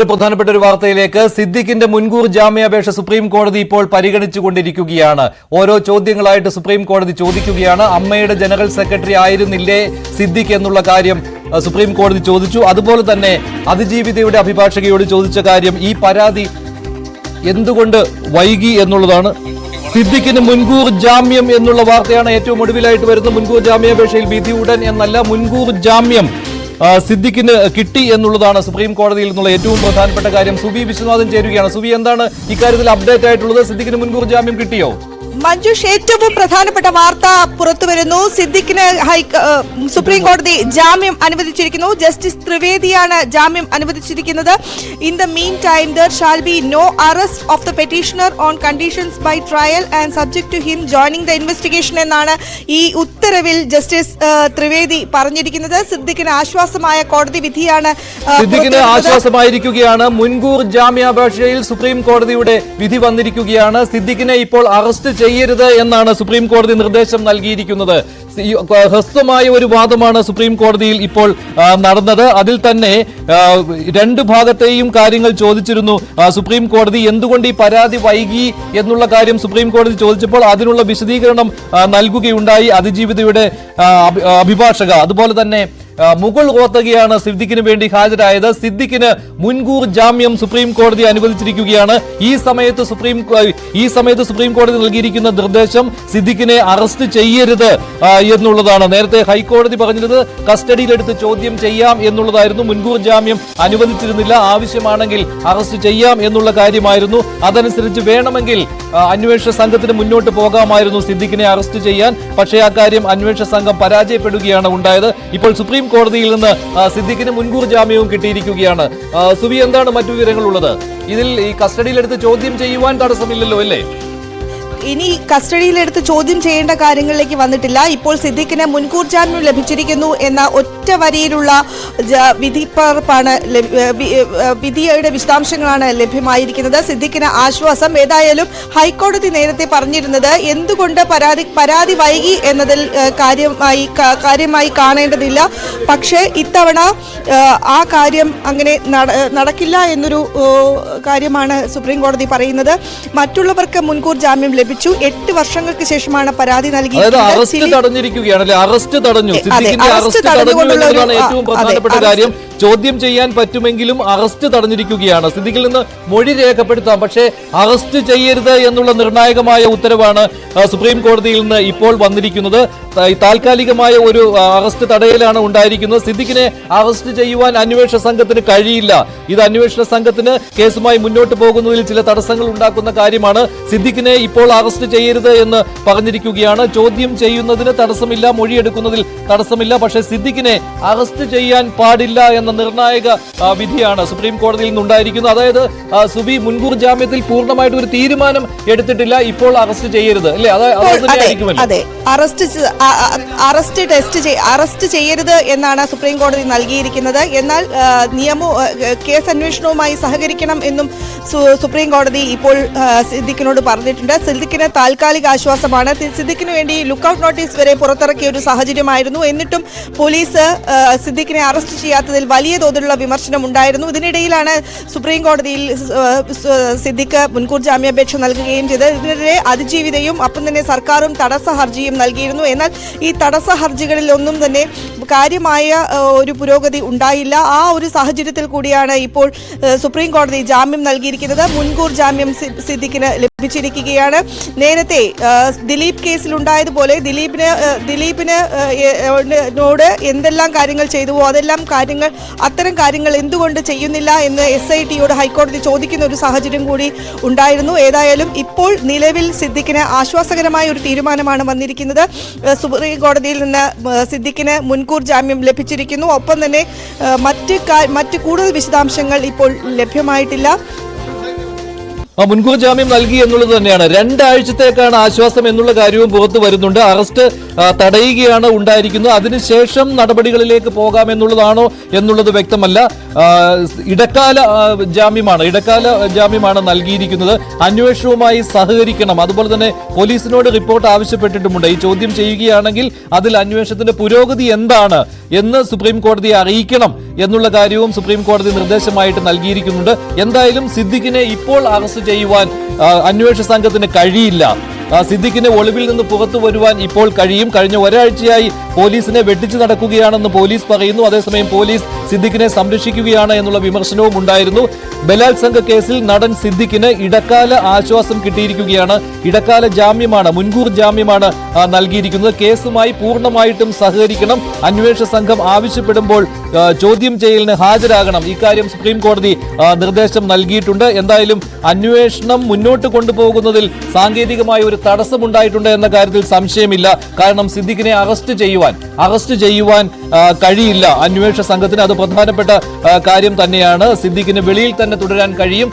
പ്രധാനപ്പെട്ട ഒരു വാർത്തയിലേക്ക് സിദ്ദിഖിന്റെ മുൻകൂർ ജാമ്യാപേക്ഷ സുപ്രീം കോടതി ഇപ്പോൾ പരിഗണിച്ചുകൊണ്ടിരിക്കുകയാണ്. ഓരോ ചോദ്യങ്ങളായിട്ട് സുപ്രീം കോടതി ചോദിക്കുകയാണ്. അമ്മയുടെ ജനറൽ സെക്രട്ടറി ആയിരുന്നില്ലേ സിദ്ദിഖ് എന്നുള്ള കാര്യം സുപ്രീം കോടതി ചോദിച്ചു. അതുപോലെ തന്നെ അതിജീവിതയുടെ അഭിഭാഷകയോട് ചോദിച്ച കാര്യം ഈ പരാതി എന്തുകൊണ്ട് വൈകി എന്നുള്ളതാണ്. സിദ്ദിഖിന് മുൻകൂർ ജാമ്യം എന്നുള്ള വാർത്തയാണ് ഏറ്റവും ഒടുവിലായിട്ട് വരുന്നത്. മുൻകൂർ ജാമ്യാപേക്ഷയിൽ വിധി ഉടൻ എന്നല്ല മുൻകൂർ ജാമ്യം സിദ്ദിഖിന് കിട്ടി എന്നുള്ളതാണ് സുപ്രീം കോടതിയിൽ നിന്നുള്ള ഏറ്റവും പ്രധാനപ്പെട്ട കാര്യം. സുബി വിശ്വനാഥൻ ചേരുകയാണ്. സുബി എന്താണ് ഇക്കാര്യത്തിൽ അപ്ഡേറ്റ് ആയിട്ടുള്ളത്? സിദ്ദിഖിന് മുൻകൂർ ജാമ്യം കിട്ടിയോ? മഞ്ജുഷ് ഏറ്റവും പ്രധാനപ്പെട്ട വാർത്ത പുറത്തു വരുന്നു. സിദ്ദിഖിന് ഹൈ സുപ്രീം കോടതി ജാമ്യം അനുവദിച്ചിരിക്കുന്നു. ജസ്റ്റിസ് ത്രിവേദിയാണ് ജാമ്യം അനുവദിച്ചിരിക്കുന്നത്. In the meantime there shall be no arrest of the petitioner on conditions by trial and subject to him joining the investigation എന്നാണ് ഈ ഉത്തരവിൽ ജസ്റ്റിസ് ത്രിവേദി പറഞ്ഞിരിക്കുന്നത് സിദ്ദിഖിന് ആശ്വാസമായ കോടതി വിധിയാണ് സിദ്ദിഖിന്. ആശ്വാസമായിരിക്കുകയാണ്. മുൻകൂർ ജാമ്യാപേക്ഷയിൽ സുപ്രീം കോടതിയുടെ വിധി വന്നിരിക്കുകയാണ്. സിദ്ദിഖിനെ ഇപ്പോൾ അറസ്റ്റ് ചെയ്യരുത് എന്നാണ് സുപ്രീം കോടതി നിർദ്ദേശം നൽകിയിരിക്കുന്നത്. ഹ്രസ്വമായ ഒരു വാദമാണ് സുപ്രീം കോടതിയിൽ ഇപ്പോൾ നടന്നത്. അതിൽ തന്നെ രണ്ട് ഭാഗത്തെയും കാര്യങ്ങൾ ചോദിച്ചിരുന്നു. സുപ്രീം കോടതി എന്തുകൊണ്ട് ഈ പരാതി വൈകി എന്നുള്ള കാര്യം സുപ്രീം കോടതി ചോദിച്ചപ്പോൾ അതിനുള്ള വിശദീകരണം നൽകുകയുണ്ടായി. അതിജീവിതയുടെ അഭി- അഭിഭാഷക. അതുപോലെ തന്നെ മുഗൾ മുകുൾ റോത്തകിയാണ് സിദ്ദിഖിന് വേണ്ടി ഹാജരായത്. സിദ്ദിഖിന് മുൻകൂർ ജാമ്യം സുപ്രീം കോടതി അനുവദിച്ചിരിക്കുകയാണ്. ഈ സമയത്ത് സുപ്രീം ഈ സമയത്ത് സുപ്രീം കോടതി നൽകിയിരിക്കുന്ന നിർദ്ദേശം സിദ്ദിഖിനെ അറസ്റ്റ് ചെയ്യരുത് എന്നുള്ളതാണ്. നേരത്തെ ഹൈക്കോടതി പറഞ്ഞത് കസ്റ്റഡിയിലെടുത്ത് ചോദ്യം ചെയ്യാം എന്നുള്ളതായിരുന്നു. മുൻകൂർ ജാമ്യം അനുവദിച്ചിരുന്നില്ല. ആവശ്യമാണെങ്കിൽ അറസ്റ്റ് ചെയ്യാം എന്നുള്ള കാര്യമായിരുന്നു. അതനുസരിച്ച് വേണമെങ്കിൽ അന്വേഷണ സംഘത്തിന് മുന്നോട്ട് പോകാമായിരുന്നു സിദ്ദിഖിനെ അറസ്റ്റ് ചെയ്യാൻ. പക്ഷേ ആ കാര്യം അന്വേഷണ സംഘം പരാജയപ്പെടുകയാണ് ഉണ്ടായത്. ഇപ്പോൾ സുപ്രീം കോടതിയിൽ നിന്ന് സിദ്ദിഖിന് മുൻകൂർ ജാമ്യവും കിട്ടിയിരിക്കുകയാണ്. സുബി എന്താണ് മറ്റു വിവരങ്ങളുള്ളത്? ഇതിൽ ഈ കസ്റ്റഡിയിലെടുത്ത് ചോദ്യം ചെയ്യുവാൻ തടസ്സമില്ലല്ലോ അല്ലേ? ഇനി കസ്റ്റഡിയിലെടുത്ത് ചോദ്യം ചെയ്യേണ്ട കാര്യങ്ങളിലേക്ക് വന്നിട്ടില്ല. ഇപ്പോൾ സിദ്ദിഖിന് മുൻകൂർ ജാമ്യം ലഭിച്ചിരിക്കുന്നു എന്ന ഒറ്റ വരിയിലുള്ള വിധിപ്പറപ്പാണ് വിധിയുടെ വിശദാംശങ്ങളാണ് ലഭ്യമായിരിക്കുന്നത്. സിദ്ദിഖിന് ആശ്വാസം ഏതായാലും ഹൈക്കോടതി നേരത്തെ പറഞ്ഞിരുന്നത് എന്തുകൊണ്ട് പരാതി പരാതി വൈകി എന്നതിൽ കാര്യമായി കാര്യമായി കാണേണ്ടതില്ല. പക്ഷേ ഇത്തവണ ആ കാര്യം അങ്ങനെ നടക്കില്ല എന്നൊരു കാര്യമാണ് സുപ്രീം കോടതി പറയുന്നത്. മറ്റുള്ളവർക്ക് മുൻകൂർ ജാമ്യം ലഭിച്ചു എട്ട് വർഷങ്ങൾക്ക് ശേഷമാണ് പരാതി നൽകിയത് അറസ്റ്റ് തടഞ്ഞിരിക്കുകയാണ് അറസ്റ്റ് തടഞ്ഞു. അറസ്റ്റ് അറസ്റ്റ് തടഞ്ഞു തടഞ്ഞുകൊണ്ടുള്ള ഏറ്റവും പ്രധാനപ്പെട്ട കാര്യം. ചോദ്യം ചെയ്യാൻ പറ്റുമെങ്കിലും അറസ്റ്റ് തടഞ്ഞിരിക്കുകയാണ്. സിദ്ദിഖിൽ നിന്ന് മൊഴി രേഖപ്പെടുത്താം. പക്ഷേ അറസ്റ്റ് ചെയ്യരുത് എന്നുള്ള നിർണായകമായ ഉത്തരവാണ് സുപ്രീം കോടതിയിൽ നിന്ന് ഇപ്പോൾ വന്നിരിക്കുന്നത്. താൽക്കാലികമായ ഒരു അറസ്റ്റ് തടയലാണ് ഉണ്ടായിരിക്കുന്നത്. സിദ്ദിഖിനെ അറസ്റ്റ് ചെയ്യുവാൻ അന്വേഷണ സംഘത്തിന് കഴിയില്ല. ഇത് അന്വേഷണ സംഘത്തിന് കേസുമായി മുന്നോട്ട് പോകുന്നതിൽ ചില തടസ്സങ്ങൾ ഉണ്ടാക്കുന്ന കാര്യമാണ്. സിദ്ദിഖിനെ ഇപ്പോൾ അറസ്റ്റ് ചെയ്യരുത് എന്ന് പറഞ്ഞിരിക്കുകയാണ്. ചോദ്യം ചെയ്യുന്നതിന് തടസ്സമില്ല മൊഴിയെടുക്കുന്നതിൽ തടസ്സമില്ല. പക്ഷേ സിദ്ദിഖിനെ അറസ്റ്റ് ചെയ്യാൻ പാടില്ല എന്ന നിർണായക ആ, വിധിയാണ് സുപ്രീം കോടതിയിൽ നിന്നുണ്ടായിരിക്കുന്നത്. അതായത് സുബി മുൻകൂർ ജാമ്യത്തിൽ പൂർണമായിട്ട് ഒരു തീരുമാനം എടുത്തിട്ടില്ല ഇപ്പോൾ അറസ്റ്റ് ചെയ്യരുത്. അല്ലേ? അത് അറസ്റ്റ് അറസ്റ്റ് ടെസ്റ്റ് അറസ്റ്റ് ചെയ്യരുത് എന്നാണ് സുപ്രീം കോടതി നൽകിയിരിക്കുന്നത്. എന്നാൽ നിയമ കേസ് അന്വേഷണവുമായി സഹകരിക്കണം എന്നും സുപ്രീം കോടതി ഇപ്പോൾ സിദ്ദിഖിനോട് പറഞ്ഞിട്ടുണ്ട്. സിദ്ദിഖിന് താൽക്കാലിക ആശ്വാസമാണ്. സിദ്ദിഖിന് വേണ്ടി ലുക്കൌട്ട് നോട്ടീസ് വരെ പുറത്തിറക്കിയ ഒരു സാഹചര്യമായിരുന്നു. എന്നിട്ടും പോലീസ് സിദ്ദിഖിനെ അറസ്റ്റ് ചെയ്യാത്തതിൽ വലിയ തോതിലുള്ള വിമർശനം ഉണ്ടായിരുന്നു. ഇതിനിടയിലാണ് സുപ്രീം കോടതിയിൽ സിദ്ദിഖ് മുൻകൂർ ജാമ്യാപേക്ഷ നൽകുകയും ചെയ്തത് ഇതിനെതിരെ അതിജീവിതയും അപ്പം തന്നെ സർക്കാരും തടസ്സ ഹർജിയും നൽകിയിരുന്നു. എന്നാൽ ഈ തടസ്സ ഹർജികളിലൊന്നും തന്നെ കാര്യമായ ഒരു പുരോഗതി ഉണ്ടായില്ല. ആ ഒരു സാഹചര്യത്തിൽ കൂടിയാണ് ഇപ്പോൾ സുപ്രീം കോടതി ജാമ്യം നൽകിയിരിക്കുന്നത്. മുൻകൂർ ജാമ്യം സിദ്ദിഖിന് ലഭിച്ചിരിക്കുകയാണ് നേരത്തെ ദിലീപ് കേസിലുണ്ടായതുപോലെ ദിലീപിന് ദിലീപിന് നോട് എന്തെല്ലാം കാര്യങ്ങൾ ചെയ്തുവോ അതെല്ലാം കാര്യങ്ങൾ അത്തരം കാര്യങ്ങൾ എന്തുകൊണ്ട് ചെയ്യുന്നില്ല എന്ന് എസ് ഐ ടിയോട് ഹൈക്കോടതി ചോദിക്കുന്ന ഒരു സാഹചര്യം കൂടി ഉണ്ടായിരുന്നു. ഏതായാലും ഇപ്പോൾ നിലവിൽ സിദ്ദിഖിന് ആശ്വാസകരമായ ഒരു തീരുമാനമാണ് വന്നിരിക്കുന്നത്. സുപ്രീം കോടതിയിൽ നിന്ന് സിദ്ദിഖിന് മുൻകൂർ ജാമ്യം ലഭിച്ചിരിക്കുന്നു. ഒപ്പം തന്നെ മറ്റ് മറ്റ് കൂടുതൽ വിശദാംശങ്ങൾ ഇപ്പോൾ ലഭ്യമായിട്ടില്ല. ആ മുൻകൂർ ജാമ്യം നൽകി എന്നുള്ളത് തന്നെയാണ്. രണ്ടാഴ്ചത്തേക്കാണ് ആശ്വാസം എന്നുള്ള കാര്യവും പുറത്തു വരുന്നുണ്ട്. അറസ്റ്റ് തടയുകയാണ് ഉണ്ടായിരിക്കുന്നത്. അതിനുശേഷം നടപടികളിലേക്ക് പോകാം എന്നുള്ളതാണോ എന്നുള്ളത് വ്യക്തമല്ല. ഇടക്കാല ജാമ്യമാണ്. ഇടക്കാല ജാമ്യമാണ് നൽകിയിരിക്കുന്നത്. അന്വേഷണവുമായി സഹകരിക്കണം. അതുപോലെ തന്നെ പോലീസിനോട് റിപ്പോർട്ട് ആവശ്യപ്പെട്ടിട്ടുമുണ്ട്. ഈ ചോദ്യം ചെയ്യുകയാണെങ്കിൽ അതിൽ അന്വേഷണത്തിന്റെ പുരോഗതി എന്താണ് എന്ന് സുപ്രീം കോടതിയെ അറിയിക്കണം എന്നുള്ള കാര്യവും സുപ്രീം കോടതി നിർദ്ദേശമായിട്ട് നൽകിയിരിക്കുന്നുണ്ട്. എന്തായാലും സിദ്ദിഖിനെ ഇപ്പോൾ അറസ്റ്റ് ചെയ്യുവാൻ അന്വേഷണ സംഘത്തിന് കഴിയില്ല. ആ, സിദ്ദിഖിന് ഒളിവിൽ നിന്ന് പുറത്തു വരുവാൻ ഇപ്പോൾ കഴിയും. കഴിഞ്ഞ ഒരാഴ്ചയായി പോലീസിനെ വെട്ടിച്ചു നടക്കുകയാണെന്ന് പോലീസ് പറയുന്നു. അതേസമയം പോലീസ് സിദ്ദിഖിനെ സംരക്ഷിക്കുകയാണ് എന്നുള്ള വിമർശനവും ഉണ്ടായിരുന്നു. ബലാത്സംഗ കേസിൽ നടൻ സിദ്ദിഖിന് ഇടക്കാല ആശ്വാസം കിട്ടിയിരിക്കുകയാണ്. ഇടക്കാല ജാമ്യമാണ് മുൻകൂർ ജാമ്യമാണ് നൽകിയിരിക്കുന്നത്. കേസുമായി പൂർണമായിട്ടും സഹകരിക്കണം. അന്വേഷണ സംഘം ആവശ്യപ്പെടുമ്പോൾ ചോദ്യം ചെയ്യലിന് ഹാജരാകണം. ഇക്കാര്യം സുപ്രീം കോടതി നിർദ്ദേശം നൽകിയിട്ടുണ്ട്. എന്തായാലും അന്വേഷണം മുന്നോട്ട് കൊണ്ടുപോകുന്നതിൽ സാങ്കേതികമായ ഒരു തടസ്സമുണ്ടായിട്ടുണ്ട് എന്ന കാര്യത്തിൽ സംശയമില്ല. കാരണം സിദ്ദിഖിനെ അറസ്റ്റ് ചെയ്യുവാൻ അറസ്റ്റ് ചെയ്യുവാൻ കഴിയില്ല. അന്വേഷണ സംഘത്തിന് അത് പ്രധാനപ്പെട്ട കാര്യം തന്നെയാണ്. സിദ്ദിഖിന് വെളിയിൽ തന്നെ തുടരാൻ കഴിയും.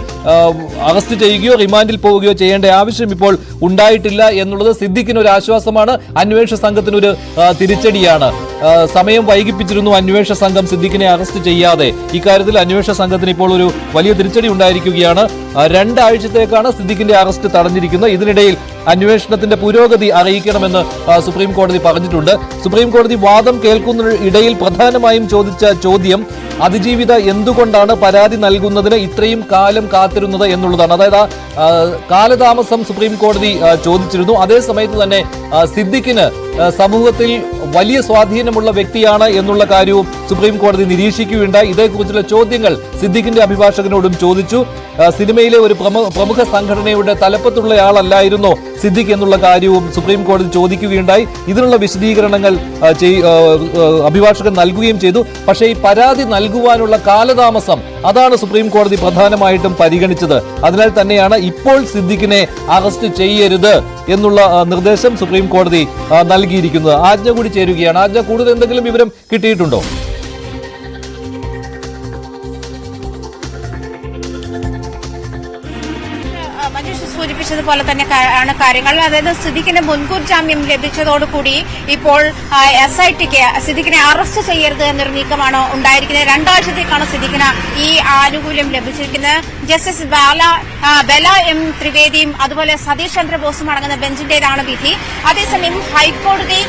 അറസ്റ്റ് ചെയ്യുകയോ റിമാൻഡിൽ പോവുകയോ ചെയ്യേണ്ട ആവശ്യം ഇപ്പോൾ ഉണ്ടായിട്ടില്ല എന്നുള്ളത് സിദ്ദിഖിന് ഒരു ആശ്വാസമാണ്. അന്വേഷണ സംഘത്തിന് ഒരു തിരിച്ചടിയാണ്. സമയം വൈകിപ്പിച്ചിരുന്നു അന്വേഷണ സംഘം സിദ്ദിഖിനെ അറസ്റ്റ് ചെയ്യാതെ. ഇക്കാര്യത്തിൽ അന്വേഷണ സംഘത്തിന് ഇപ്പോൾ ഒരു വലിയ തിരിച്ചടി ഉണ്ടായിരിക്കുകയാണ്. രണ്ടാഴ്ചത്തേക്കാണ് സിദ്ദിഖിന്റെ അറസ്റ്റ് തടഞ്ഞിരിക്കുന്നത്. ഇതിനിടയിൽ അന്വേഷണത്തിന്റെ പുരോഗതി അറിയിക്കണമെന്ന് സുപ്രീം കോടതി പറഞ്ഞിട്ടുണ്ട്. സുപ്രീം കോടതി വാദം കേൾക്കുന്ന ഇടയിൽ പ്രധാനമായും ചോദിച്ച ചോദ്യം അതിജീവിത എന്തുകൊണ്ടാണ് പരാതി നൽകുന്നതിന് ഇത്രയും കാലം കാത്തിരുന്നത് എന്നുള്ളതാണ്. അതായത് കാലതാമസം സുപ്രീം കോടതി ചോദിച്ചിരുന്നു. അതേ സമയത്ത് തന്നെ സിദ്ദിഖിന് സമൂഹത്തിൽ വലിയ സ്വാധീനമുള്ള വ്യക്തിയാണ് എന്നുള്ള കാര്യവും സുപ്രീം കോടതി നിരീക്ഷിക്കുകയുണ്ടായി. ഇതേക്കുറിച്ചുള്ള ചോദ്യങ്ങൾ സിദ്ദിഖിന്റെ അഭിഭാഷകനോടും ചോദിച്ചു. സിനിമയിലെ ഒരു പ്രമുഖ സംഘടനയുടെ തലപ്പത്തുള്ളയാളല്ലായിരുന്നോ സിദ്ദിഖ് എന്നുള്ള കാര്യവും സുപ്രീം കോടതി ചോദിക്കുകയുണ്ടായി. ഇതിനുള്ള വിശദീകരണങ്ങൾ അഭിഭാഷകൻ നൽകുകയും ചെയ്തു. പക്ഷേ ഈ പരാതി നൽകുവാനുള്ള കാലതാമസം അതാണ് സുപ്രീം കോടതി പ്രധാനമായിട്ടും പരിഗണിച്ചത്. അതിനാൽ തന്നെയാണ് ഇപ്പോൾ സിദ്ദിഖിനെ അറസ്റ്റ് ചെയ്യരുത് എന്നുള്ള നിർദ്ദേശം സുപ്രീം കോടതി നൽകിയിരിക്കുന്നത്. ആജ്ഞ കൂടി ചേരുകയാണ്. ആജ്ഞ കൂടുതൽ എന്തെങ്കിലും വിവരം കിട്ടിയിട്ടുണ്ടോ? മഞ്ജുഷ സൂചിപ്പിച്ചതുപോലെ തന്നെ ആണ് കാര്യങ്ങൾ. അതായത് സിദ്ദിഖിന് മുൻകൂർ ജാമ്യം ലഭിച്ചതോടുകൂടി ഇപ്പോൾ എസ് ഐ ടിക്ക് സിദ്ദിഖിനെ അറസ്റ്റ് ചെയ്യരുത് എന്നൊരു നീക്കമാണ് ഉണ്ടായിരിക്കുന്നത്? രണ്ടാഴ്ചത്തേക്കാണ് സിദ്ദിഖിന് ഈ ആനുകൂല്യം ലഭിച്ചിരിക്കുന്നത്. ജസ്റ്റിസ് ബാല ബല എം ത്രിവേദിയും അതുപോലെ സതീഷ് ചന്ദ്രബോസും അടങ്ങുന്ന ബെഞ്ചിന്റേതാണ് വിധി. അതേസമയം ഹൈക്കോടതി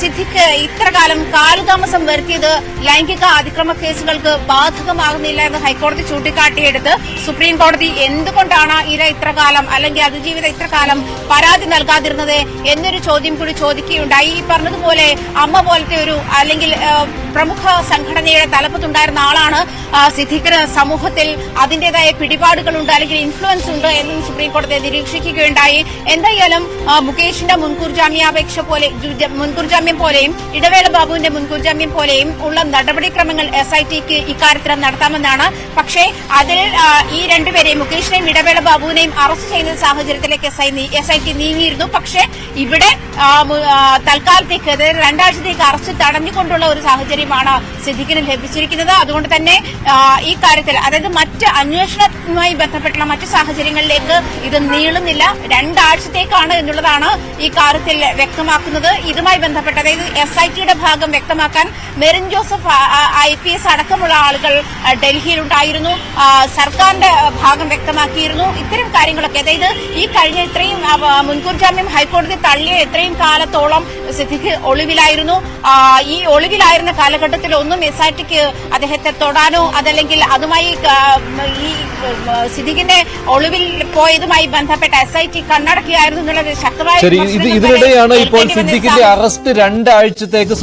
സിദ്ദിഖ് ഇത്രകാലം കാലതാമസം വരുത്തിയത് ലൈംഗിക അതിക്രമ കേസുകൾക്ക് ബാധകമാകുന്നില്ല എന്ന് ഹൈക്കോടതി ചൂണ്ടിക്കാട്ടിയെടുത്ത് സുപ്രീം കോടതി എന്തുകൊണ്ടാണ് ഇര ഇത്രകാലം അല്ലെങ്കിൽ അതിജീവിത ഇത്രകാലം പരാതി നൽകാതിരുന്നത് എന്നൊരു ചോദ്യം കൂടി ചോദിക്കുകയുണ്ടായി. ഈ പറഞ്ഞതുപോലെ അമ്മ പോലത്തെ ഒരു അല്ലെങ്കിൽ പ്രമുഖ സംഘടനയുടെ തലപ്പത്തുണ്ടായിരുന്ന ആളാണ് സിദ്ദിഖിന് സമൂഹത്തിൽ അതിന്റേതായ പിടിപാടുകളുണ്ട് അല്ലെങ്കിൽ ഇൻഫ്ലുവൻസ് ഉണ്ട് എന്നും സുപ്രീം കോടതി നിരീക്ഷിക്കുകയുണ്ടായി. എന്തായാലും മുകേഷിന്റെ മുൻകൂർ ജാമ്യാപേക്ഷ പോലെ മുൻകൂർ ജാമ്യം പോലെയും ഇടവേള ബാബുവിന്റെ മുൻകൂർ ജാമ്യം പോലെയും ഉള്ള നടപടിക്രമങ്ങൾ എസ് ഐ ടിക്ക് ഇക്കാര്യത്തിൽ നടത്താമെന്നാണ്. പക്ഷേ അതിൽ ഈ രണ്ടുപേരെയും മുകേഷിനെയും ഇടവേള ബാബുവിനെയും അറസ്റ്റ് ചെയ്യുന്ന സാഹചര്യത്തിലേക്ക് S I S I T നീങ്ങിയിരുന്നു. പക്ഷേ ഇവിടെ തൽക്കാലത്തേക്ക് അതായത് രണ്ടാഴ്ചത്തേക്ക് അറസ്റ്റ് തടഞ്ഞുകൊണ്ടുള്ള ഒരു സാഹചര്യമാണ് സിദ്ദിഖിന് ലഭിച്ചിരിക്കുന്നത്. അതുകൊണ്ട് തന്നെ ഈ കാര്യത്തിൽ അതായത് മറ്റ് അന്വേഷണവുമായി ബന്ധപ്പെട്ടുള്ള മറ്റ് സാഹചര്യങ്ങളിലേക്ക് ഇത് നീളുന്നില്ല. രണ്ടാഴ്ചത്തേക്കാണ് എന്നുള്ളതാണ് ഈ കാര്യത്തിൽ വ്യക്തമാക്കുന്നത്. ഇതുമായി ബന്ധപ്പെട്ട് അതായത് എസ് ഐ ടിയുടെ ഭാഗം വ്യക്തമാക്കാൻ Merin Joseph I P S അടക്കമുള്ള ആളുകൾ ഡൽഹിയിലുണ്ടായിരുന്നു. സർക്കാരിന്റെ ഭാഗം വ്യക്തമാക്കിയിരുന്നു. ഇത്തരം കാര്യങ്ങളൊക്കെ അതായത് ഈ കഴിഞ്ഞ ഇത്രയും മുൻകൂർ ജാമ്യം ഹൈക്കോടതി തള്ളിയ ഇത്രയും കാലത്തോളം സിദ്ദിഖ് ഒളിവിലായിരുന്നു. ഈ ഒളിവിലായിരുന്ന കാലഘട്ടത്തിൽ ഒന്നും എസ് ഐ ടിക്ക് അദ്ദേഹത്തെ തൊടാനോ അതല്ലെങ്കിൽ അതുമായി ഈ സിദ്ദിഖിന്റെ ഒളിവിൽ പോയതുമായി ബന്ധപ്പെട്ട എസ് ഐ ടി കണ്ണടക്കുകയായിരുന്നു എന്നുള്ളത് ശക്തമായ ഇതിനിടെയാണ് ഇപ്പോൾ സിദ്ദിഖിന്റെ അറസ്റ്റ് രണ്ടാഴ്ചത്തേക്ക്